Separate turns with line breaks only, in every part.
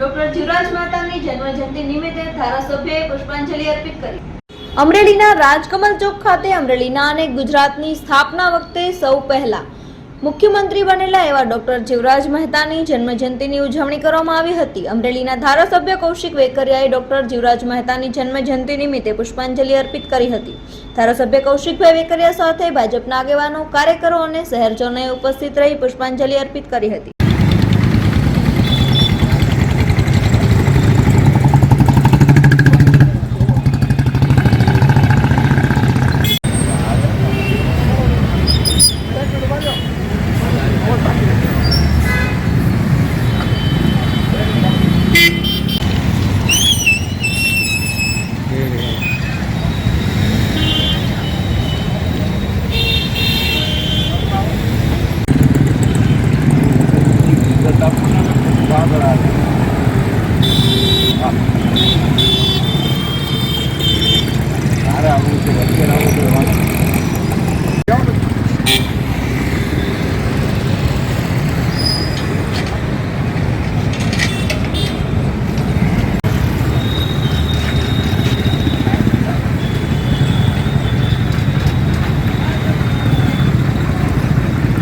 Doctor Jivraj માતાની જન્મજયંતિ નિમિત્તે ધારાસભ્યએ પુષ્પાંજલિ અર્પિત કરી. અમરેલીના રાજકમલ ચોક ખાતે અમરેલીના અને ગુજરાતની સ્થાપના વખતે સૌ પહેલા મુખ્યમંત્રી બનેલા એવા ડોક્ટર જીવરાજ મહેતાની જન્મજયંતિની ઉજવણી કરવામાં આવી હતી. અમરેલીના ધારાસભ્ય કૌશિક વેકરિયાએ ડોક્ટર જીવરાજ મહેતાની જન્મજયંતિ નિમિત્તે પુષ્પાંજલિ અર્પિત કરી હતી. ધારાસભ્ય કૌશિકભાઈ વેકરિયા સાથે ભાજપના આગેવાનો, કાર્યકરો અને શહેરજનોએ ઉપસ્થિત રહી પુષ્પાંજલિ અર્પિત કરી હતી.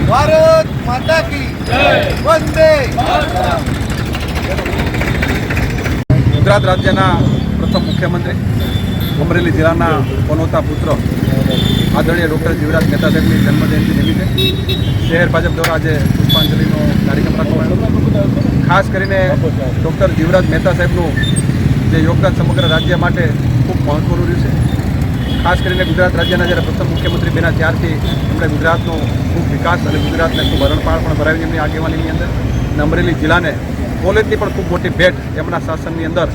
ભારત માતા કી વંદે
ગુજરાત રાજ્યના પ્રથમ મુખ્યમંત્રી, અમરેલી જિલ્લાના પનોતા પુત્ર, આદરણીય ડૉક્ટર જીવરાજ મહેતા સાહેબની જન્મજયંતિ નિમિત્તે શહેર ભાજપ દ્વારા આજે પુષ્પાંજલિનો કાર્યક્રમ રાખવામાં આવ્યો. ખાસ કરીને ડૉક્ટર જીવરાજ મહેતા સાહેબનું જે યોગદાન સમગ્ર રાજ્ય માટે ખૂબ મહત્વનું રહ્યું છે. ખાસ કરીને ગુજરાત રાજ્યના જ્યારે પ્રથમ મુખ્યમંત્રી બન્યા ત્યારથી એમણે ગુજરાતનો ખૂબ વિકાસ અને ગુજરાતને ખૂબ હરણપાળ પણ ભરાવી એમની આગેવાનીની અંદર અને અમરેલી જિલ્લાને કોલેજની પણ ખૂબ મોટી ભેટ એમના શાસનની અંદર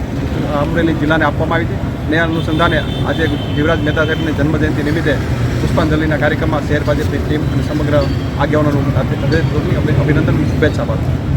અમરેલી જિલ્લાને આપવામાં આવી હતી. ને અનુસંધાને આજે જીવરાજ મહેતા સાહેબની જન્મજયંતિ નિમિત્તે પુષ્પાંજલિના કાર્યક્રમમાં શહેર ભાજપની ટીમ અને સમગ્ર આગેવાનોનું અભિનંદન શુભેચ્છા પાઠવું